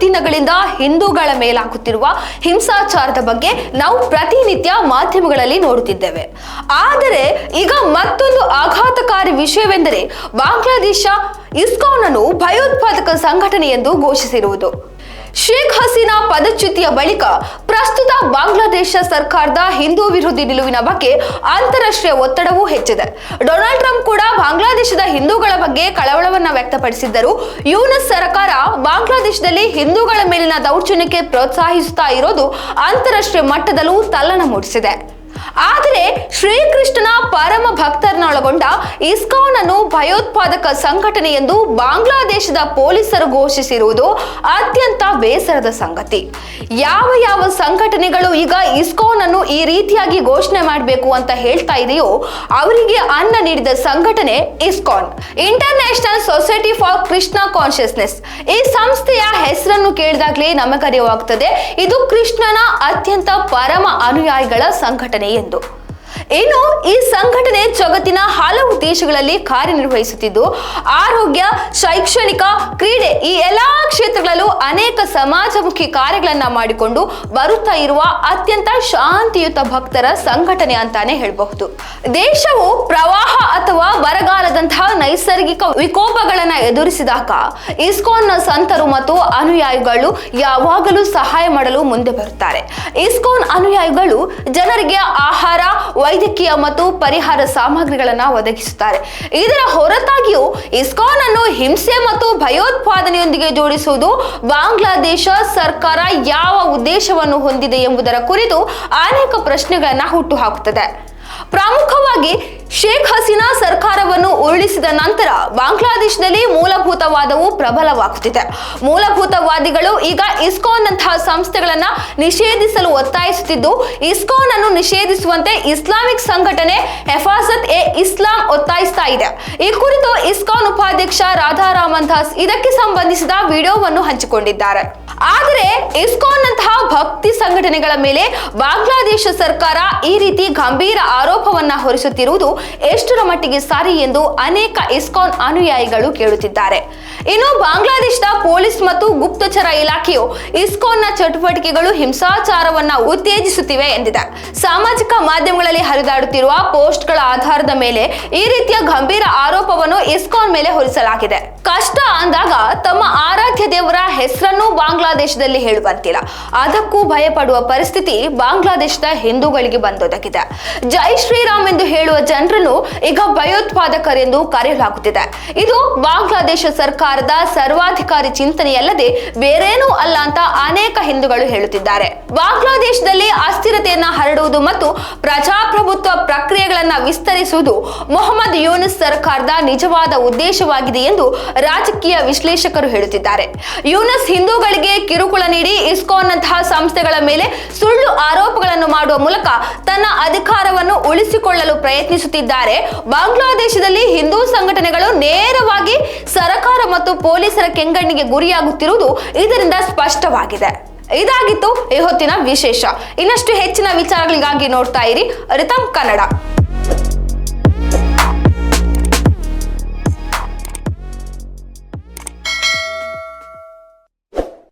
ದಿನಗಳಿಂದ ಹಿಂದೂಗಳ ಮೇಲಾಗುತ್ತಿರುವ ಹಿಂಸಾಚಾರದ ಬಗ್ಗೆ ನಾವು ಪ್ರತಿನಿತ್ಯ ಮಾಧ್ಯಮಗಳಲ್ಲಿ ನೋಡುತ್ತಿದ್ದೇವೆ. ಆದರೆ ಈಗ ಮತ್ತೊಂದು ಆಘಾತಕಾರಿ ವಿಷಯವೆಂದರೆ ಬಾಂಗ್ಲಾದೇಶ ಇಸ್ಕಾನ್ ಅನ್ನು ಭಯೋತ್ಪಾದಕ ಸಂಘಟನೆ ಎಂದು ಘೋಷಿಸಿರುವುದು. ಶೇಖ್ ಹಸೀನಾ ಪದಚ್ಯುತಿಯ ಬಳಿಕ ಪ್ರಸ್ತುತ ಬಾಂಗ್ಲಾದೇಶ ಸರ್ಕಾರದ ಹಿಂದೂ ವಿರೋಧಿ ನಿಲುವಿನ ಬಗ್ಗೆ ಅಂತಾರಾಷ್ಟ್ರೀಯ ಒತ್ತಡವೂ ಹೆಚ್ಚಿದೆ. ಡೊನಾಲ್ಡ್ ಟ್ರಂಪ್ ಕೂಡ ಬಾಂಗ್ಲಾದೇಶದ ಹಿಂದೂಗಳ ಬಗ್ಗೆ ಕಳವಳವನ್ನ ವ್ಯಕ್ತಪಡಿಸಿದ್ದರು. ಯುನಸ್ ಸರ್ಕಾರ ಬಾಂಗ್ಲಾದೇಶದಲ್ಲಿ ಹಿಂದೂಗಳ ಮೇಲಿನ ದೌರ್ಜನ್ಯಕ್ಕೆ ಪ್ರೋತ್ಸಾಹಿಸುತ್ತಾ ಇರೋದು ಅಂತಾರಾಷ್ಟ್ರೀಯ ಮಟ್ಟದಲ್ಲೂ ತಲ್ಲಣ ಮೂಡಿಸಿದೆ. ಆದರೆ ಶ್ರೀಕೃಷ್ಣನ ಪರಮ ಭಕ್ತರನ್ನೊಳಗೊಂಡ ಇಸ್ಕಾನ್ ಅನ್ನು ಭಯೋತ್ಪಾದಕ ಸಂಘಟನೆ ಎಂದು ಬಾಂಗ್ಲಾದೇಶದ ಪೊಲೀಸರು ಘೋಷಿಸಿರುವುದು ಅತ್ಯಂತ ಬೇಸರದ ಸಂಗತಿ. ಯಾವ ಯಾವ ಸಂಘಟನೆಗಳು ಈಗ ಇಸ್ಕಾನ್ ಅನ್ನು ಈ ರೀತಿಯಾಗಿ ಘೋಷಣೆ ಮಾಡಬೇಕು ಅಂತ ಹೇಳ್ತಾ ಇದೆಯೋ ಅವರಿಗೆ ಅನ್ನ ನೀಡಿದ ಸಂಘಟನೆ ISKCON. International society for Krishna consciousness ಈ ಸಂಸ್ಥೆಯ ಹೆಸರನ್ನು ಕೇಳಿದಾಗಲೇ ನಮಗರಿವಾಗ್ತದೆ ಇದು ಕೃಷ್ಣನ ಅತ್ಯಂತ ಪರಮ ಅನುಯಾಯಿಗಳ ಸಂಘಟನೆ. ಎಂದು ಇನ್ನು ಈ ಸಂಘಟನೆ ಜಗತ್ತಿನ ಹಲವು ದೇಶಗಳಲ್ಲಿ ಕಾರ್ಯನಿರ್ವಹಿಸುತ್ತಿದ್ದು, ಆರೋಗ್ಯ, ಶೈಕ್ಷಣಿಕ ಕ್ರೀಡೆ ಈ ಎಲ್ಲಾ ಕ್ಷೇತ್ರಗಳಲ್ಲೂ ಅನೇಕ ಸಮಾಜಮುಖಿ ಕಾರ್ಯಗಳನ್ನ ಮಾಡಿಕೊಂಡು ಬರುತ್ತಾ ಇರುವ ಅತ್ಯಂತ ಶಾಂತಿಯುತ ಭಕ್ತರ ಸಂಘಟನೆ ಅಂತಾನೆ ಹೇಳಬಹುದು. ದೇಶವು ಪ್ರವಾಹ ಅಥವಾ ಬರಗಾಲದಂತಹ ನೈಸರ್ಗಿಕ ವಿಕೋಪಗಳನ್ನ ಎದುರಿಸಿದಾಗ, ಇಸ್ಕಾನ್ನ ಸಂತರು ಮತ್ತು ಅನುಯಾಯಿಗಳು ಯಾವಾಗಲೂ ಸಹಾಯ ಮಾಡಲು ಮುಂದೆ ಬರುತ್ತಾರೆ. ಇಸ್ಕಾನ್ ಅನುಯಾಯಿಗಳು ಜನರಿಗೆ ಆಹಾರ ವೈದ್ಯಕೀಯ ಮತ್ತು ಪರಿಹಾರ ಸಾಮಗ್ರಿಗಳನ್ನ ಒದಗಿಸುತ್ತಾರೆ. ಇದರ ಹೊರತಾಗಿಯೂ ಇಸ್ಕಾನ್ ಅನ್ನು ಹಿಂಸೆ ಮತ್ತು ಭಯೋತ್ಪಾದನೆಯೊಂದಿಗೆ ಜೋಡಿಸುವುದು ಬಾಂಗ್ಲಾದೇಶ ಸರ್ಕಾರ ಯಾವ ಉದ್ದೇಶವನ್ನು ಹೊಂದಿದೆ ಎಂಬುದರ ಕುರಿತು ಅನೇಕ ಪ್ರಶ್ನೆಗಳನ್ನು ಹುಟ್ಟುಹಾಕುತ್ತದೆ ಪ್ರಮುಖವಾಗಿ ಶೇಖ್ ಹಸೀನಾ ಸರ್ಕಾರವನ್ನು ಉರುಳಿಸಿದ ನಂತರ ಬಾಂಗ್ಲಾದೇಶದಲ್ಲಿ ಮೂಲಭೂತವಾದವು ಪ್ರಬಲವಾಗುತ್ತಿದೆ. ಮೂಲಭೂತವಾದಿಗಳು ಈಗ ಇಸ್ಕಾನ್ ನಂತಹ ಸಂಸ್ಥೆಗಳನ್ನ ನಿಷೇಧಿಸಲು ಒತ್ತಾಯಿಸುತ್ತಿದ್ದು ಇಸ್ಕಾನ್ ಅನ್ನು ನಿಷೇಧಿಸುವಂತೆ ಇಸ್ಲಾಮಿಕ್ ಸಂಘಟನೆ ಹೆಫಾಸತ್ ಎ ಇಸ್ಲಾಂ ಒತ್ತಾಯಿಸ್ತಾ ಇದೆ. ಈ ಕುರಿತು ಇಸ್ಕಾನ್ ಉಪಾಧ್ಯಕ್ಷ ರಾಧಾರಾಮನ್ ದಾಸ್ ಇದಕ್ಕೆ ಸಂಬಂಧಿಸಿದ ವಿಡಿಯೋವನ್ನು ಹಂಚಿಕೊಂಡಿದ್ದಾರೆ. ಆದರೆ ಇಸ್ಕಾನ್ ಅಂತಹ ಭಕ್ತಿ ಸಂಘಟನೆಗಳ ಮೇಲೆ ಬಾಂಗ್ಲಾದೇಶ ಸರ್ಕಾರ ಈ ರೀತಿ ಗಂಭೀರ ಆರೋಪವನ್ನ ಹೊರಿಸುತ್ತಿರುವುದು ಎಷ್ಟರ ಮಟ್ಟಿಗೆ ಸರಿ ಎಂದು ಅನೇಕ ಇಸ್ಕಾನ್ ಅನುಯಾಯಿಗಳು ಕೇಳುತ್ತಿದ್ದಾರೆ. ಇನ್ನು ಬಾಂಗ್ಲಾದೇಶದ ಪೊಲೀಸ್ ಮತ್ತು ಗುಪ್ತಚರ ಇಲಾಖೆಯು ಇಸ್ಕಾನ್ನ ಚಟುವಟಿಕೆಗಳು ಹಿಂಸಾಚಾರವನ್ನ ಉತ್ತೇಜಿಸುತ್ತಿವೆ ಎಂದಿದೆ. ಸಾಮಾಜಿಕ ಮಾಧ್ಯಮಗಳಲ್ಲಿ ಹರಿದಾಡುತ್ತಿರುವ ಪೋಸ್ಟ್ಗಳ ಆಧಾರದ ಮೇಲೆ ಈ ರೀತಿಯ ಗಂಭೀರ ಆರೋಪವನ್ನು ಇಸ್ಕಾನ್ ಮೇಲೆ ಹೊರಿಸಲಾಗಿದೆ. ಕಷ್ಟ ಅಂದಾಗ ತಮ್ಮ ಆರಾಧ್ಯ ದೇವರ ಹೆಸರನ್ನು ಬಾಂಗ್ಲಾದೇಶದಲ್ಲಿ ಹೇಳುವಂತಿಲ್ಲ. ಅದಕ್ಕೂ ಭಯಪಡುವ ಪರಿಸ್ಥಿತಿ ಬಾಂಗ್ಲಾದೇಶದ ಹಿಂದೂಗಳಿಗೆ ಬಂದೊದಗಿದೆ. ಜೈ ಶ್ರೀರಾಮ್ ಎಂದು ಹೇಳುವ ಜನರನ್ನು ಈಗ ಭಯೋತ್ಪಾದಕರೆಂದು ಕರೆಯಲಾಗುತ್ತಿದೆ. ಇದು ಬಾಂಗ್ಲಾದೇಶ ಸರ್ಕಾರದ ಸರ್ವಾಧಿಕಾರಿ ಚಿಂತನೆಯಲ್ಲದೆ ಬೇರೇನೂ ಅಲ್ಲ ಅಂತ ಅನೇಕ ಹಿಂದೂಗಳು ಹೇಳುತ್ತಿದ್ದಾರೆ. ಬಾಂಗ್ಲಾದೇಶದಲ್ಲಿ ಅಸ್ಥಿರತೆಯನ್ನ ಹರಡುವುದು ಮತ್ತು ಪ್ರಜಾಪ್ರಭುತ್ವ ಪ್ರಕ್ರಿಯೆಗಳನ್ನ ವಿಸ್ತರಿಸುವುದು ಮೊಹಮ್ಮದ್ ಯೂನಿಸ್ ಸರ್ಕಾರದ ನಿಜವಾದ ಉದ್ದೇಶವಾಗಿದೆ ಎಂದು ರಾಜಕೀಯ ವಿಶ್ಲೇಷಕರು ಹೇಳುತ್ತಿದ್ದಾರೆ. ಯೂನಸ್ ಹಿಂದೂಗಳಿಗೆ ಕಿರುಕುಳ ನೀಡಿ ಇಸ್ಕಾನ್ ನಂತಹ ಸಂಸ್ಥೆಗಳ ಮೇಲೆ ಸುಳ್ಳು ಆರೋಪಗಳನ್ನು ಮಾಡುವ ಮೂಲಕ ತನ್ನ ಅಧಿಕಾರವನ್ನು ಉಳಿಸಿಕೊಳ್ಳಲು ಪ್ರಯತ್ನಿಸುತ್ತಿದ್ದಾರೆ. ಬಾಂಗ್ಲಾದೇಶದಲ್ಲಿ ಹಿಂದೂ ಸಂಘಟನೆಗಳು ನೇರವಾಗಿ ಸರಕಾರ ಮತ್ತು ಪೊಲೀಸರ ಕೆಂಗಣ್ಣಿಗೆ ಗುರಿಯಾಗುತ್ತಿರುವುದು ಇದರಿಂದ ಸ್ಪಷ್ಟವಾಗಿದೆ. ಇದಾಗಿತ್ತು ಈ ಹೊತ್ತಿನ ವಿಶೇಷ. ಇನ್ನಷ್ಟು ಹೆಚ್ಚಿನ ವಿಚಾರಗಳಿಗಾಗಿ ನೋಡ್ತಾ ಇರಿ ರಿತಮ್ ಕನ್ನಡ.